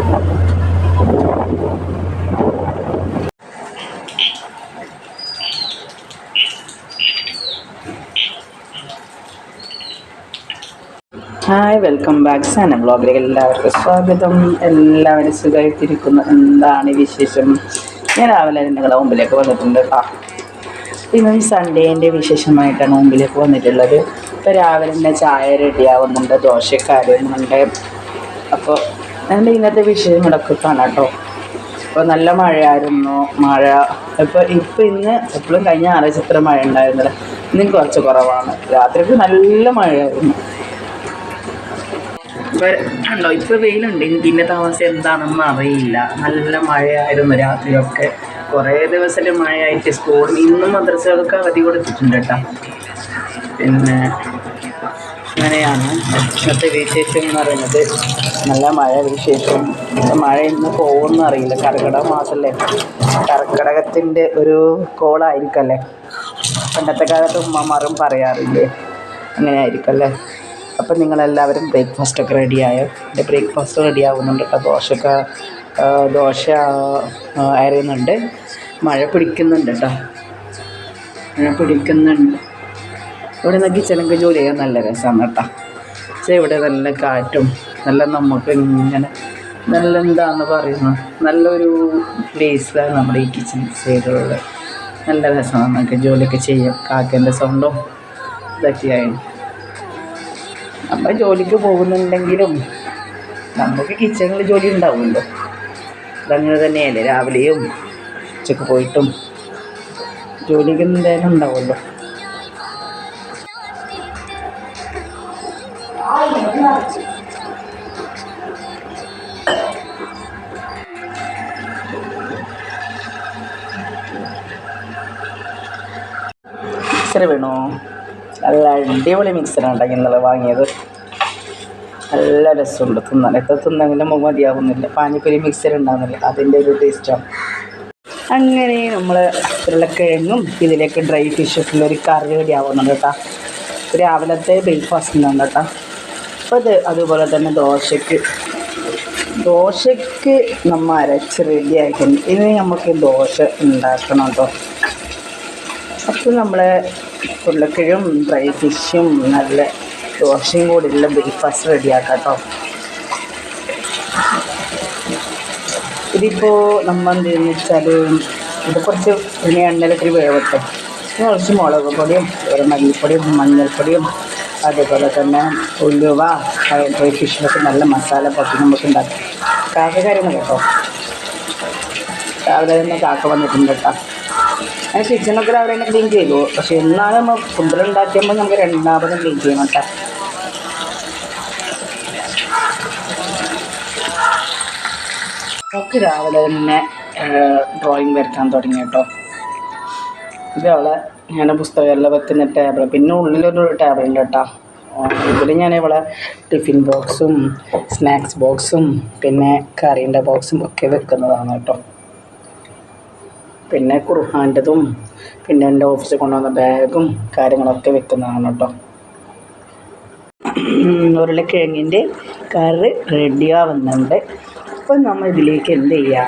Hi welcome back Sana ബ്ലോഗിലേക്ക് എല്ലാവർക്കും സ്വാഗതം. എല്ലാവരും സുഖമായിട്ടിരിക്കുന്നു. എന്താണ് വിശേഷം? ഞാൻ രാവിലെ നിങ്ങളുടെ മുമ്പിലേക്ക് വന്നിട്ടുണ്ട് ആ ഇന്നും സൺഡേന്റെ വിശേഷമായിട്ടാണ് മുമ്പിലേക്ക് വന്നിട്ടുള്ളത്. ഇപ്പോൾ രാവിലെ തന്നെ ചായ റെഡിയാവുന്നുണ്ട് ദോശക്കാരുന്നുണ്ട് അപ്പോൾ എന്റെ ഇന്നത്തെ വിഷയങ്ങളൊക്കെ കാണാം ഇപ്പോൾ നല്ല മഴയായിരുന്നു. മഴ ഇപ്പോൾ ഇപ്പോൾ ഇന്ന് എപ്പോഴും കഴിഞ്ഞ ഇത്ര മഴ ഉണ്ടായിരുന്നില്ല. ഇന്നും കുറച്ച് കുറവാണ്. രാത്രിക്ക് നല്ല മഴയായിരുന്നു. ഉണ്ടോ ഇപ്പൊ വെയിലുണ്ട്. എനിക്ക് ഇന്ന താമസം എന്താണെന്ന് അറിയില്ല. നല്ല മഴയായിരുന്നു രാത്രിയൊക്കെ. കുറേ ദിവസത്തെ മഴയായിട്ട് സ്കൂളിൽ ഇന്നും മദ്രസകൾക്ക് അവധി കൊടുത്തിട്ടുണ്ട് കേട്ടോ. പിന്നെ അങ്ങനെയാണ് ഇന്നത്തെ വിശേഷം എന്ന് പറയുന്നത്. നല്ല മഴ വിശേഷം. മഴ ഇന്ന് പോകുമെന്ന് അറിയില്ല. കർക്കിടക മാസമല്ലേ കർക്കിടകത്തിന്റെ ഒരു കോളായിരിക്കല്ലേ പണ്ടത്തെ കാലത്ത് ഉമ്മമാരും പറയാറില്ലേ അങ്ങനെ ആയിരിക്കല്ലേ അപ്പം നിങ്ങളെല്ലാവരും ബ്രേക്ക്ഫാസ്റ്റൊക്കെ റെഡിയായോ എന്റെ ബ്രേക്ക്ഫാസ്റ്റ് റെഡി ആവുന്നുണ്ട് കേട്ടോ. ദോശയൊക്കെ ദോശ അരയുന്നുണ്ട്. മഴ പിടിക്കുന്നുണ്ട് കേട്ടോ. മഴ പിടിക്കുന്നുണ്ട്. ഇവിടെ നിന്ന് കിച്ചണിക്ക് ജോലി ചെയ്യാൻ നല്ല രസമാണ് കേട്ടോ. പക്ഷേ ഇവിടെ നല്ല കാറ്റും നല്ല നമുക്ക് ഇങ്ങനെ നല്ല എന്താന്ന് പറയുന്നത് നല്ലൊരു പ്ലേസിലാണ് നമ്മുടെ ഈ കിച്ചൺ സൈഡിലുള്ളത് നല്ല രസമാണ് നമുക്ക് ജോലിയൊക്കെ ചെയ്യാം കാക്കേന്റെ സൗണ്ടും ഇതൊക്കെയായി നമ്മൾ ജോലിക്ക് പോകുന്നുണ്ടെങ്കിലും നമുക്ക് കിച്ചണിൽ ജോലി ഉണ്ടാവുമല്ലോ. അതങ്ങനെ തന്നെയല്ലേ രാവിലെയും ഉച്ചയ്ക്ക് പോയിട്ടും ജോലിക്ക് എന്തായാലും ഉണ്ടാവുമല്ലോ. മിക്സർ വേണോ? നല്ല അടിപൊളി മിക്സറാണ് ഉണ്ടാക്കി ഇന്നലെ വാങ്ങിയത്. നല്ല രസമുണ്ട് തിന്നാൻ. എത്ര തിന്നെങ്കിലും നമുക്ക് മതിയാവുന്നില്ല. പാനിപ്പൂരി മിക്സർ ഉണ്ടാകുന്നില്ല അതിന്റെ ഒരു ടേസ്റ്റാണ് അങ്ങനെ നമ്മൾ ഉരുളക്കിഴങ്ങും ഇതിലേക്ക് ഡ്രൈ ഫിഷൊക്കെ ഒരു കറി റെഡി ആവുന്നുണ്ട് കേട്ടോ രാവിലത്തെ ബ്രേക്ക്ഫാസ്റ്റ് കേട്ടോ അപ്പോൾ അതുപോലെ തന്നെ ദോശയ്ക്ക് ദോശയ്ക്ക് നമ്മൾ അരച്ച് റെഡി ആയിട്ടുണ്ട്. ഇനി നമുക്ക് ദോശ ഉണ്ടാക്കണം കേട്ടോ അപ്പോൾ നമ്മളെ ഉരുളക്കിഴും ഡ്രൈ ഫിഷും നല്ല ദോശയും കൂടിയുള്ള ബ്രേക്ക്ഫാസ്റ്റ് റെഡിയാക്കാം കേട്ടോ ഇതിപ്പോൾ നമ്മൾ എന്ത് ചെയ്യുന്നത് വെച്ചാൽ ഇത് കുറച്ച് പിന്നെ എണ്ണയിലൊക്കെ വേവട്ടെ. കുറച്ച് മുളക് പൊടിയും മല്ലിപ്പൊടിയും മഞ്ഞൾപ്പൊടിയും അതുപോലെ തന്നെ ഉലുവ ഡ്രൈ ഫിഷിലൊക്കെ നല്ല മസാല പൊട്ടി നമുക്ക് ഉണ്ടാക്കി കാക്ക കാര്യങ്ങൾ കേട്ടോ. രാവിലെ തന്നെ കാക്ക വന്നിട്ടുണ്ട് കേട്ടോ. ഞാൻ കിച്ചണൊക്കെ രാവിലെ തന്നെ ക്ലീൻ ചെയ്തു. പക്ഷെ എന്നാണ് നമ്മൾ ഫുഡിലുണ്ടാക്കിയപ്പോൾ നമുക്ക് രണ്ടാമതും ക്ലീൻ ചെയ്യണം കേട്ടോ. ഒക്കെ രാവിലെ തന്നെ ഡ്രോയിങ് വരുത്താൻ തുടങ്ങി കേട്ടോ. ഇത് അവളെ ഞാൻ പുസ്തകമെല്ലാം വെക്കുന്ന ടേബിൾ പിന്നെ ഉള്ളിലൊരു ടേബിൾ ഉണ്ട് കേട്ടോ. ഇതിൽ ഞാൻ ഇവിടെ ടിഫിൻ ബോക്സും സ്നാക്സ് ബോക്സും പിന്നെ കറീന്റെ ബോക്സും ഒക്കെ വെക്കുന്നതാണ് കേട്ടോ. പിന്നെ കുർഹാന്റെതും പിന്നെ എന്റെ ഓഫീസിൽ കൊണ്ടുവന്ന ബാഗും കാര്യങ്ങളൊക്കെ വെക്കുന്നതാണ് കേട്ടോ. ഉരുളക്കിഴങ്ങിന്റെ കറി റെഡിയാവുന്നുണ്ട് അപ്പം നമ്മൾ ഇതിലേക്ക് എന്ത് ചെയ്യുക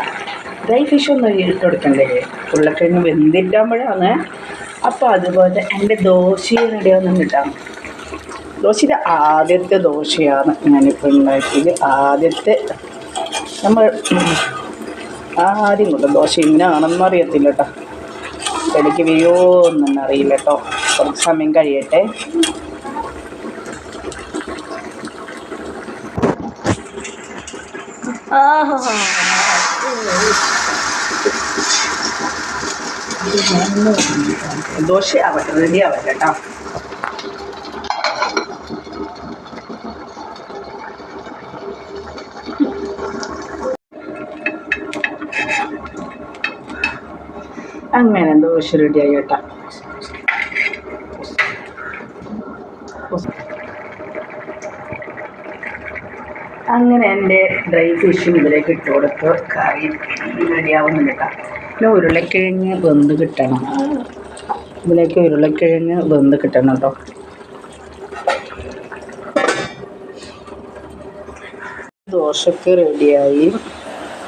ഡ്രൈ ഫിഷ് ഒന്നും ഇട്ട് കൊടുക്കണ്ടേ? ഉരുളക്കിഴങ്ങ് വെന്തിട്ടാകുമ്പോഴാണ് അപ്പോൾ അതുപോലെ എന്റെ ദോശയും റെഡിയാവുന്നുണ്ട് കേട്ടോ ദോശയുടെ ആദ്യത്തെ ദോശയാണ് ഞാനിപ്പോൾ ഉണ്ടാക്കിയത്. ആദ്യത്തെ നമ്മൾ ആദ്യം കൊണ്ട് ദോശ ഇന്നാണെന്ന് അറിയത്തില്ല കേട്ടോ. ഇടയ്ക്ക് വീയോ എന്നൊന്നും അറിയില്ല കേട്ടോ. കുറച്ച് സമയം കഴിയട്ടെ. ദോശ ആവട്ടെ റെഡി ആവട്ടെ കേട്ടോ. അങ്ങനെ ദോശ റെഡിയായി കേട്ടോ. അങ്ങനെ എന്റെ ഡ്രൈ ഫിഷും ഇതിലേക്ക് ഇട്ട് കൊടുത്ത് കറി റെഡിയാവുന്നുണ്ട് കേട്ടോ. പിന്നെ ഉരുളക്കിഴങ്ങ് വെന്ത് കിട്ടണം. ഇതിലേക്ക് ഉരുളക്കിഴങ്ങ് വെന്ത് കിട്ടണം കേട്ടോ ദോശക്ക് റെഡിയായി.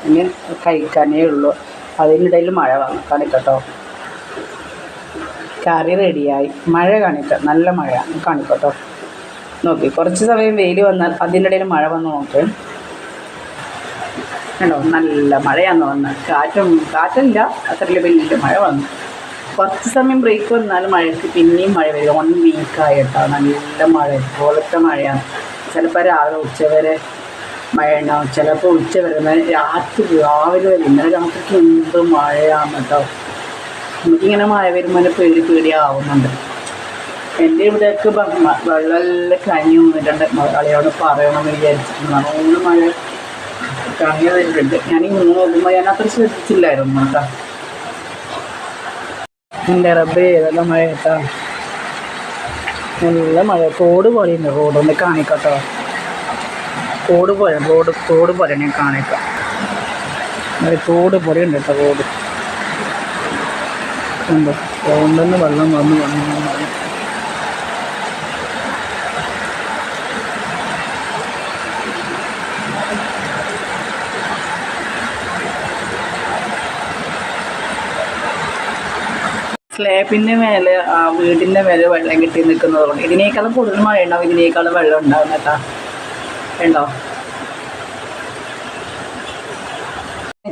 ഇനി കഴിക്കാനേ ഉള്ളൂ. അതിനിടയിൽ മഴ കാണിക്കട്ടോ. കറി റെഡിയായി. മഴ കാണിക്കാം നല്ല മഴ. കാണിക്കട്ടോ. നോക്കി കുറച്ച് സമയം വെയിൽ വന്നാൽ അതിനിടയിൽ മഴ വന്ന് നോക്ക്. കണ്ടോ? നല്ല മഴയാന്ന് വന്ന് കാറ്റും കാറ്റല്ല അത്ര വലിയ മഴ വന്നു. കുറച്ച് സമയം ബ്രേക്ക് വന്നാലും മഴയ്ക്ക് പിന്നെയും മഴ വരും. ഓൺ വീക്കായിട്ടോ നല്ല മഴ. ഇതുപോലത്തെ മഴയാണ്. ചിലപ്പോൾ രാവിലെ ഉച്ചവരെ മഴ ഉണ്ടാവും. ചിലപ്പോൾ ഉച്ച വരെ രാത്രി രാവിലെ വരെ. ഇന്നലെ രാത്രിക്ക് എന്ത് മഴയാണ് കേട്ടോ. നമുക്കിങ്ങനെ മഴ വരുമ്പോൾ പേടി പേടിയാവുന്നുണ്ട്. എന്റെ ഇവിടെയൊക്കെ വെള്ളമെല്ലാം കഞ്ഞി വന്നിട്ടുണ്ട്. മലയാളിയോട് പറയണമെന്ന് വിചാരിച്ചിട്ടുണ്ട്. നല്ലോണം മഴ. കഞ്ഞി വന്നിട്ടുണ്ട് ഞാൻ ഇന്ന് നോക്കുമ്പോൾ ഞാൻ അത്ര ശ്രദ്ധിച്ചില്ലായിരുന്നു കേട്ടോ. റബ്ബേ നല്ല മഴ കേട്ടാ. നല്ല മഴ. തോട് പോലെയുണ്ട് റോഡ്. ഒന്ന് കാണിക്കട്ടോ. തോട് പോലെ റോഡ് തോട് പോലെ ഞാൻ കാണിക്കാം. തോട് പോലെ ഉണ്ട് കേട്ടോ റോഡ്. കണ്ടോ? റോഡിൽ വെള്ളം വന്ന് വന്ന് വന്ന്. സ്ലാബിന്റെ മേലെ ആ വീടിന്റെ മേലെ വെള്ളം കെട്ടി നിൽക്കുന്നതുകൊണ്ട് ഇതിനേക്കാളും കൂടുതൽ മഴ ഉണ്ടാവും ഇതിനേക്കാളും വെള്ളം ഉണ്ടാവും കേട്ടോ. ഉണ്ടോ?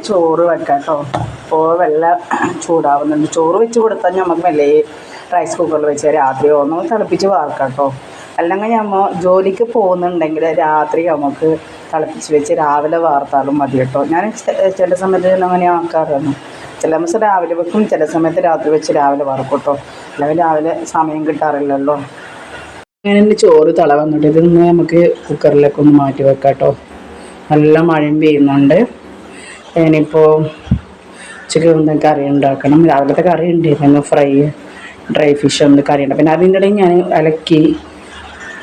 ചോറ് വെക്കാം കേട്ടോ. ഇപ്പോൾ വെള്ളം ചൂടാവുന്നുണ്ട്. ചോറ് വെച്ച് കൊടുത്താൽ നമുക്ക് മെല്ലെ റൈസ് കുക്കറിൽ വെച്ച് രാത്രി ഒന്ന് തിളപ്പിച്ച് വാർക്കാം കേട്ടോ. അല്ലെങ്കിൽ നമ്മൾ ജോലിക്ക് പോകുന്നുണ്ടെങ്കിൽ രാത്രി നമുക്ക് തിളപ്പിച്ച് വെച്ച് രാവിലെ വാർത്താലും മതി കേട്ടോ. ഞാൻ ചില സമയത്ത് അങ്ങനെ ആക്കാറാണ് ചില ദിവസം രാവിലെ വെക്കും. ചില സമയത്ത് രാത്രി വെച്ച് രാവിലെ വറക്കും കേട്ടോ അല്ലെങ്കിൽ രാവിലെ സമയം കിട്ടാറില്ലല്ലോ. അങ്ങനെ ചോറ് തള വന്നിട്ട് ഇതൊന്ന് നമുക്ക് കുക്കറിലേക്ക് ഒന്ന് മാറ്റി വെക്കാം കേട്ടോ നല്ല മഴയും പെയ്യുന്നുണ്ട്. ഇനിയിപ്പോൾ ഉച്ചയ്ക്ക് ഒന്ന് കറി ഉണ്ടാക്കണം. രാവിലത്തെ കറി ഉണ്ടായിരുന്നു. ഫ്രൈ ഡ്രൈ ഫിഷ് ഒന്ന് കറി ഉണ്ട് പിന്നെ അതിന്റെ ഇടയിൽ ഞാൻ ഇലക്കി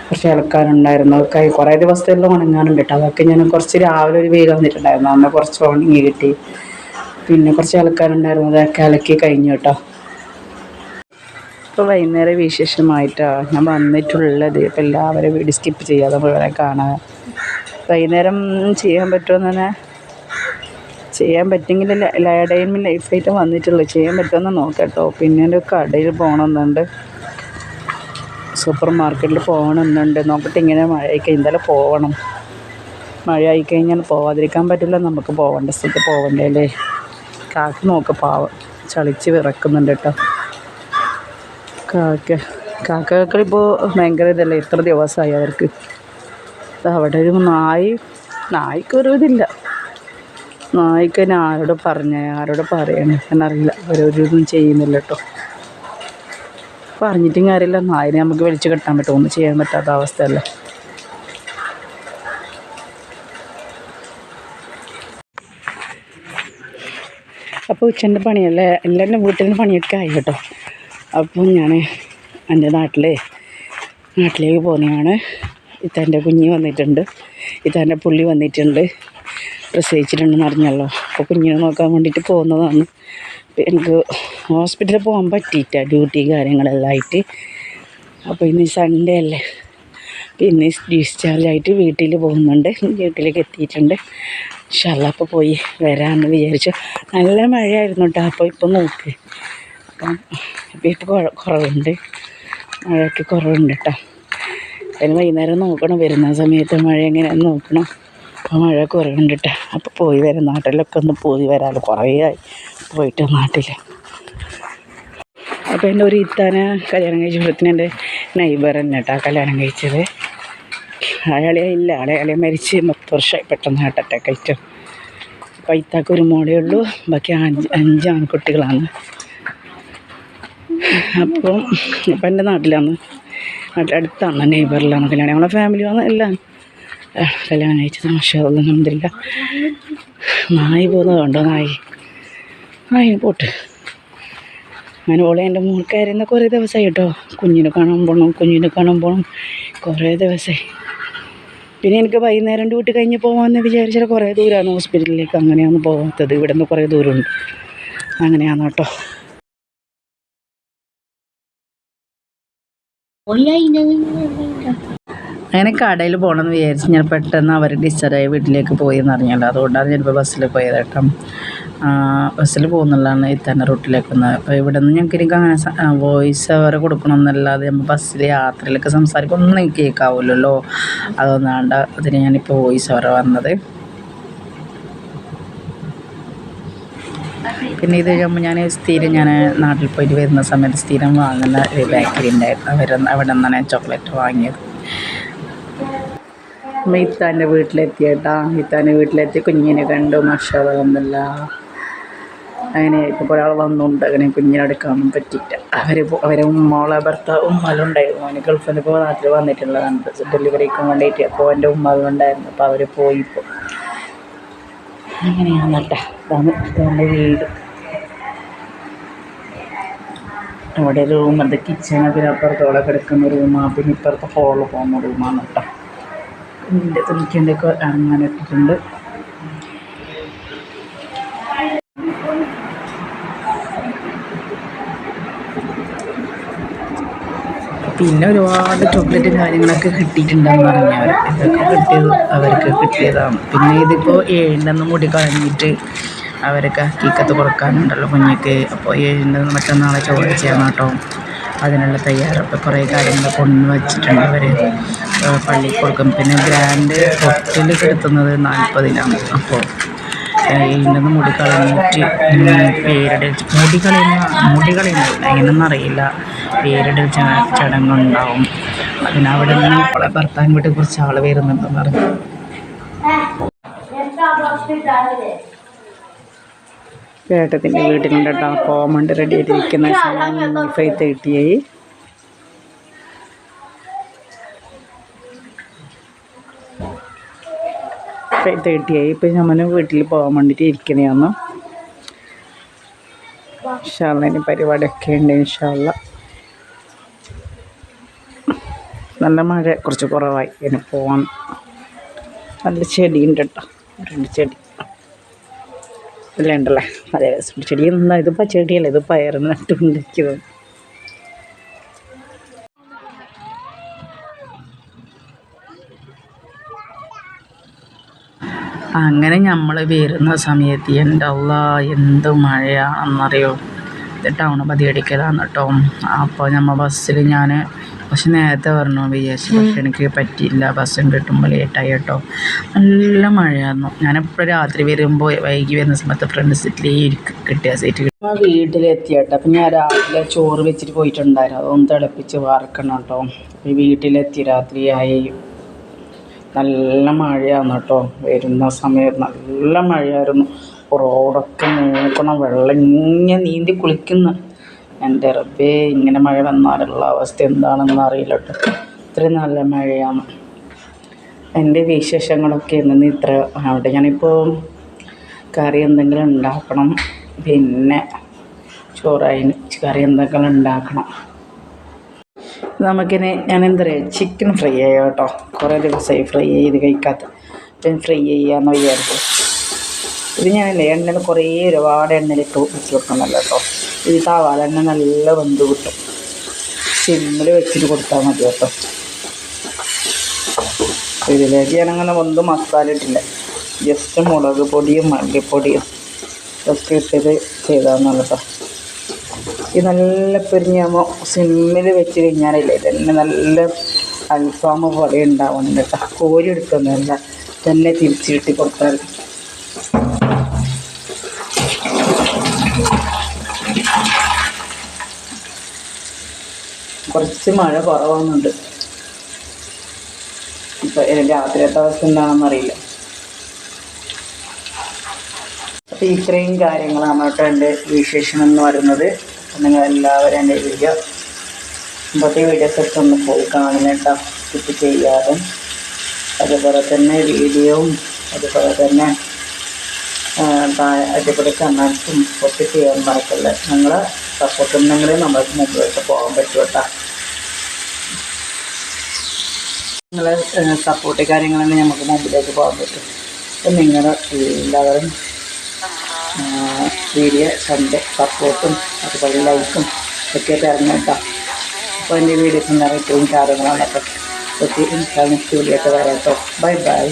കുറച്ച് ഇളക്കാനുണ്ടായിരുന്നു കുറേ ദിവസത്തെല്ലാം ഉണങ്ങാനുണ്ട് കേട്ടോ അതൊക്കെ ഞാൻ കുറച്ച് രാവിലെ ഒരു വെയിൽ വന്നിട്ടുണ്ടായിരുന്നു. അന്ന് കുറച്ച് ഉണങ്ങി കിട്ടി. പിന്നെ കുറച്ച് ആൾക്കാരുണ്ടായിരുന്നു. അതൊക്കെ അലക്കി കഴിഞ്ഞു കേട്ടോ. ഇപ്പോൾ വൈകുന്നേരം വിശേഷമായിട്ടാണ് ഞാൻ വന്നിട്ടുള്ളത്. ഇപ്പം എല്ലാവരും വീട് സ്കിപ്പ് ചെയ്യാതെ മുഴുവനെ കാണാൻ വൈകുന്നേരം ചെയ്യാൻ പറ്റുമെന്ന് തന്നെ ചെയ്യാൻ പറ്റുമെങ്കിൽ ലൈഡൈൻ ലൈഫായിട്ട് വന്നിട്ടുള്ളൂ. ചെയ്യാൻ പറ്റുമെന്ന് നോക്കട്ടോ പിന്നെ ഒരു കടയിൽ പോകണമെന്നുണ്ട്. സൂപ്പർ മാർക്കറ്റിൽ പോകണമെന്നുണ്ട്. നോക്കട്ടെ ഇങ്ങനെ മഴ ഇന്നലെ പോകണം മഴ ആയിക്കഴിഞ്ഞാൽ പോവാതിരിക്കാൻ പറ്റില്ല. നമുക്ക് പോകേണ്ട സ്ഥലത്ത് പോകണ്ടേ അല്ലേ? കാക്ക നോക്ക പാവം. ചളിച്ച് വിറക്കുന്നുണ്ട് കേട്ടോ. കാക്ക കാക്കകളിപ്പോൾ ഭയങ്കര ഇതല്ലേ? ഇത്ര ദിവസമായി അവർക്ക്. അവിടെ ഒരു നായി നായ്ക്കൊരു ഇതില്ല. നായ്ക്ക് തന്നെ ആരോട് പറഞ്ഞ ആരോട് പറയണേ എന്നറിയില്ല. അവരൊരിതും ചെയ്യുന്നില്ല കേട്ടോ. പറഞ്ഞിട്ടും കാര്യമില്ല. നായിനെ നമുക്ക് വിളിച്ച് കെട്ടാൻ പറ്റുമോ ഒന്നും ചെയ്യാൻ പറ്റാത്ത അവസ്ഥയല്ലേ? അപ്പോൾ ഉച്ചന്റെ പണിയല്ലേ? എല്ലാവരും വീട്ടിൽ നിന്ന് പണിയൊക്കെ ആയി കേട്ടോ. അപ്പോൾ ഞാൻ എന്റെ നാട്ടിലെ നാട്ടിലേക്ക് പോകുന്നതാണ്. ഇത്തന്റെ കുഞ്ഞ് വന്നിട്ടുണ്ട്. ഇത്തന്റെ പുള്ളി വന്നിട്ടുണ്ട്. പ്രസവിച്ചിട്ടുണ്ടെന്ന് അറിഞ്ഞല്ലോ. അപ്പോൾ കുഞ്ഞിനെ നോക്കാൻ വേണ്ടിയിട്ട് പോകുന്നതാണ്. എനിക്ക് ഹോസ്പിറ്റലിൽ പോകാൻ പറ്റിയിട്ട ഡ്യൂട്ടി കാര്യങ്ങളെല്ലാം ആയിട്ട്. അപ്പോൾ ഇന്ന് സൺഡേ അല്ലേ? പിന്നെ ഡിസ്ചാർജ് ആയിട്ട് വീട്ടിൽ പോകുന്നുണ്ട് വീട്ടിലേക്ക് എത്തിയിട്ടുണ്ട്. ഇൻഷാല്ല അപ്പോൾ പോയി വരാമെന്ന് വിചാരിച്ചു. നല്ല മഴയായിരുന്നു കേട്ടോ അപ്പോൾ ഇപ്പം നോക്ക്. അപ്പം ഇപ്പോൾ ഇപ്പോൾ കുറവുണ്ട്. മഴയ്ക്ക് കുറവുണ്ട് കേട്ടോ അതിന് വൈകുന്നേരം നോക്കണം. വരുന്ന സമയത്ത് മഴ എങ്ങനെയാണെന്ന് നോക്കണം. അപ്പോൾ മഴ കുറവുണ്ട് കേട്ടോ അപ്പോൾ പോയി വരാം. നാട്ടിലൊക്കെ ഒന്ന് പോയി വരാമല്ലോ കുറേ ആയി പോയിട്ട് നാട്ടിൽ അപ്പോൾ എന്റെ ഒരു ഇത്താന കല്യാണം കഴിച്ചപ്പോഴത്തേന് എന്റെ നൈബർ തന്നെ കേട്ടോ കല്യാണം കഴിച്ചത്. അയാളെ ഇല്ല അയാളെ മരിച്ച് പത്ത് വർഷമായി പെട്ടെന്ന് ഹാർട്ട് അറ്റാക്ക് ആയിട്ട്. അപ്പോൾ ഇത്താക്ക് ഒരു മോളേ ഉള്ളൂ ബാക്കി അഞ്ച് അഞ്ച് ആൺകുട്ടികളാണ്. അപ്പം അപ്പം എന്റെ നാട്ടിലാണ് നാട്ടിൽ അടുത്താണ് നെയ്ബറിലാണ് കല്യാണം. ഞങ്ങളെ ഫാമിലി വന്ന് എല്ലാം. കല്യാണം കഴിച്ചത് അതൊന്നുമില്ല നായി പോകുന്നത് കണ്ടോ നായി? നായി പോട്ട്. അങ്ങനെ ഓളെ എന്റെ മോൾക്കായിരുന്ന കുറേ ദിവസമായി കേട്ടോ. കുഞ്ഞിനെ കാണാൻ പോകണം കുഞ്ഞിനെ കാണാൻ പോകണം കുറേ ദിവസമായി പിന്നെ എനിക്ക് വൈകുന്നേരം ഡ്യൂട്ടി കഴിഞ്ഞ് പോകാമെന്ന് വിചാരിച്ചാൽ കുറേ ദൂരമാണ് ഹോസ്പിറ്റലിലേക്ക്. അങ്ങനെയാണ് പോകാത്തത് ഇവിടെ നിന്ന് കുറേ ദൂരമുണ്ട്. അങ്ങനെയാണ് കേട്ടോ. അങ്ങനെ കടയിൽ പോകണമെന്ന് വിചാരിച്ച് ഞാൻ പെട്ടെന്ന് അവർ ഡിസ്ചാർജായി വീട്ടിലേക്ക് പോയി എന്നറിഞ്ഞല്ലോ അതുകൊണ്ടാണ് ഞാനിപ്പോൾ ബസ്സിൽ പോയത് കേട്ടോ. ബസ്സിൽ പോകുന്നുള്ളതാണ് ഇത്തന്നെ റൂട്ടിലേക്ക് വന്നത് അപ്പോൾ ഇവിടെ നിന്ന് ഞങ്ങൾക്ക് എനിക്ക് അങ്ങനെ വോയിസ് അവർ കൊടുക്കണമെന്നല്ലാതെ നമ്മൾ ബസ്സിൽ യാത്രയിലൊക്കെ സംസാരിക്കും ഒന്നും എനിക്ക് കേൾക്കാവില്ലല്ലോ അതൊന്നാണ്ട് അതിന് ഞാനിപ്പോൾ വോയിസ് അവർ വന്നത്. പിന്നെ ഇത് കഴിയുമ്പോൾ ഞാൻ സ്ഥിരം ഞാൻ നാട്ടിൽ പോയിട്ട് വരുന്ന സമയത്ത് സ്ഥിരം വാങ്ങുന്ന ഒരു ബേക്കറി ഉണ്ടായിരുന്നു അവർ അവിടെ നിന്നാണ് ഞാൻ ചോക്ലേറ്റ് വാങ്ങിയത് ഇത്താന്റെ വീട്ടിലെത്തിയേട്ടാ. ഇത്താന്റെ വീട്ടിലെത്തി കുഞ്ഞിനെ കണ്ടു. മഷാന്നല്ല അങ്ങനെ ഇപ്പോൾ ഒരാൾ വന്നുണ്ട് അങ്ങനെ കുഞ്ഞിനെ എടുക്കാനൊന്നും പറ്റിയില്ല. അവർ അവരെ ഉമ്മോളെ ഭർത്താവ് ഉമ്മാലുണ്ടായിരുന്നു അവന് ഗൾഫിൽ ഇപ്പോൾ നാട്ടിൽ വന്നിട്ടുള്ളതാണ്. ഡെലിവറിക്ക് വേണ്ടിയിട്ട് അപ്പോൾ എന്റെ ഉമ്മാലുണ്ടായിരുന്നു അപ്പോൾ അവർ പോയി ഇപ്പോൾ അങ്ങനെയാണ് കേട്ടോ. വീട്. അവിടെ റൂം അത് കിച്ചൺ പിന്നെ അപ്പുറത്തോടെ കിടക്കുന്ന റൂമാണ് പിന്നെ ഇപ്പുറത്തെ ഹോളിൽ പോകുന്ന റൂമാണ് കേട്ടോ. ഇതിന്റെ തുണിക്കേണ്ടൊക്കെ അങ്ങനെ ഇട്ടിട്ടുണ്ട് പിന്നെ ഒരുപാട് ചോക്ലേറ്റും കാര്യങ്ങളൊക്കെ കിട്ടിയിട്ടുണ്ടെന്ന് പറഞ്ഞവർ ഇതൊക്കെ കിട്ടിയത് അവർക്ക് കിട്ടിയതാണ്. പിന്നെ ഇതിപ്പോൾ ഏഴിന്റെന്ന് മുടി കളഞ്ഞിട്ട് അവരൊക്കെ കീക്കത്ത് കൊടുക്കാനുണ്ടല്ലോ കുഞ്ഞിക്ക്. അപ്പോൾ ഏഴിന്റെ മറ്റന്നാളെ ചോദിച്ചാണ് കേട്ടോ. അതിനുള്ള തയ്യാറെടുപ്പ് കുറേ കാര്യങ്ങൾ കൊണ്ടു വച്ചിട്ടുണ്ട് അവർ പള്ളിയിൽ കൊടുക്കും. പിന്നെ ഗ്രാൻഡ് തൊട്ടിൽ കിടത്തുന്നത് നാൽപ്പതിനാണ് അപ്പോൾ ഇതിന്റെ മുടി കളഞ്ഞിട്ട് പേരുടെ മുടി കളയുന്ന മുടി കളയുന്നില്ല അറിയില്ല പേരുടെ ചടങ്ങുണ്ടാവും. അതിനവിടെ നിന്ന് അവളെ ഭർത്താൻ വീട്ടിൽ കുറച്ച് ആൾ വരുന്നുണ്ടെന്ന് പറഞ്ഞു. ചേട്ടത്തിന്റെ വീട്ടിലുണ്ട് കേട്ടോ. കോമണ്ട് റെഡി ആയിട്ടിരിക്കുന്ന ഫൈത്ത് കിട്ടിയായി ഫൈത്ത് കിട്ടിയായി ഇപ്പം നമ്മൾ വീട്ടിൽ പോകാൻ വേണ്ടിയിട്ട് ഇരിക്കുന്നതാണ്. ഇൻഷാല്ല ഇനി പരിപാടിയൊക്കെ ഉണ്ട് ഇൻഷാല്ല നല്ല മഴ കുറച്ച് കുറവായി. ഇനി പോകാൻ നല്ല ചെടിയുണ്ട് കേട്ടോ രണ്ട് ചെടി. എല്ലാം ഉണ്ടല്ലേ അതെ ചെടി എന്താ? ഇത് ചെടിയല്ല? ഇത് പയറ് നട്ടുകൊണ്ടിരിക്കുന്നത് അങ്ങനെ നമ്മൾ വരുന്ന സമയത്ത് എന്റെ അല്ല എന്ത് മഴയാണെന്നറിയോ? ടൗൺ പതിയടിക്കലാണ് കേട്ടോ അപ്പോൾ നമ്മൾ ബസ്സിൽ ഞാൻ പക്ഷെ നേരത്തെ പറഞ്ഞു വിചാരിച്ചു. പക്ഷെ എനിക്ക് പറ്റിയില്ല. ബസ്സും കിട്ടുമ്പോൾ ലേറ്റായി കേട്ടോ നല്ല മഴയായിരുന്നു. ഞാനെപ്പോഴും രാത്രി വരുമ്പോൾ വൈകി വരുന്ന സമയത്ത് ഫ്രണ്ട് സീറ്റിലേ കിട്ടിയ സീറ്റ് കിട്ടും. വീട്ടിലെത്തി കേട്ടോ അപ്പം ഞാൻ രാവിലെ ചോറ് വെച്ചിട്ട് പോയിട്ടുണ്ടായിരുന്നു. അതൊന്ന് തിളപ്പിച്ച് വാർക്കണം കേട്ടോ ഈ വീട്ടിലെത്തി രാത്രിയായി. നല്ല മഴയാണ് കേട്ടോ വരുന്ന സമയത്ത് നല്ല മഴയായിരുന്നു. റോഡൊക്കെ നോക്കണം വെള്ളം ഇങ്ങനെ നീന്തി കുളിക്കുന്ന. എന്റെ റബ്ബേ ഇങ്ങനെ മഴ വന്നാലുള്ള അവസ്ഥ എന്താണെന്ന് അറിയില്ല കേട്ടോ ഇത്രയും നല്ല മഴയാണ്. എന്റെ വിശേഷങ്ങളൊക്കെ ഇന്ന് ഇത്ര. അവിടെ ഞാനിപ്പോൾ കറി എന്തെങ്കിലും ഉണ്ടാക്കണം. പിന്നെ ചോറായിന് കറി എന്തെങ്കിലും ഉണ്ടാക്കണം. നമുക്കിനി ഞാൻ എന്താ പറയുക ചിക്കൻ ഫ്രൈ ചെയ്യാം കേട്ടോ. കുറേ ദിവസമായി ഫ്രൈ ചെയ്ത് കഴിക്കാത്ത. ഫ്രൈ ചെയ്യാമെന്ന് വിചാരിച്ചു. ഇത് ഞാനല്ലേ എണ്ണയിൽ കുറേ ഒരുപാട് എണ്ണയിലിട്ട് വെച്ച് വെക്കണമല്ലോ കേട്ടോ. ഈ സവാള എണ്ണ നല്ല വെന്ത് കിട്ടും. സിമ്മിൽ വെച്ചിട്ട് കൊടുത്താൽ മതി കേട്ടോ. ഇതിലേക്ക് ഞാനങ്ങനെ ഒന്നും മസാല ഇട്ടില്ല. ജസ്റ്റ് മുളക് പൊടിയും മല്ലിപ്പൊടിയും ഒക്കെ ഇട്ടത് ചെയ്താൽ കേട്ടോ. ഇത് നല്ല പെരിഞ്ഞാകുമ്പോൾ സിമ്മിൽ വെച്ച് കഴിഞ്ഞാലല്ലേ തന്നെ നല്ല അൽഫാമ് പോലെ ഉണ്ടാവുന്നുണ്ട് കേട്ടോ. കോരി എടുക്കുന്നതല്ല തന്നെ തിരിച്ചിട്ട് കൊടുത്താൽ കുറച്ച് മഴ കുറവാകുന്നുണ്ട് ഇപ്പം രാത്രിയത്തെ അവസ്ഥ എന്താണെന്നറിയില്ല അപ്പോൾ ഇത്രയും കാര്യങ്ങളാണ് കേട്ടോ എന്റെ വിശേഷം എന്ന് പറയുന്നത്. നിങ്ങൾ എല്ലാവരും എന്റെ വീഡിയോ മുമ്പത്തെ വീഡിയോസൊക്കെ ഒന്ന് പോയി കാണുന്നേട്ടോ സ്കിപ്പ് ചെയ്യാതെ. അതുപോലെ തന്നെ വീഡിയോവും അതുപോലെ തന്നെ അതേപോലെ കമൻസും ഒക്കെ ചെയ്യാൻ മറക്കല്ല. നിങ്ങൾ സപ്പോർട്ട് ഉണ്ടെങ്കിൽ നമ്മൾക്ക് മുമ്പിലോട്ട് പോകാൻ പറ്റും കേട്ടോ നിങ്ങളെ സപ്പോർട്ട് കാര്യങ്ങളെ നമുക്ക് മുമ്പിലേക്ക് പോകാൻ പറ്റും. അപ്പം നിങ്ങളുടെ എല്ലാവരും വീഡിയോ കണ്ട് സപ്പോർട്ടും അതുപോലെ ലൈക്കും ഒക്കെ തരണം കേട്ടോ. അപ്പോൾ എന്റെ വീഡിയോസ് ഉണ്ടാകും ഇത്രയും കാര്യങ്ങളാണ്. അപ്പം ഒത്തിരി നെക്സ്റ്റ് വീഡിയോ ഒക്കെ വരാം കേട്ടോ. Bye bye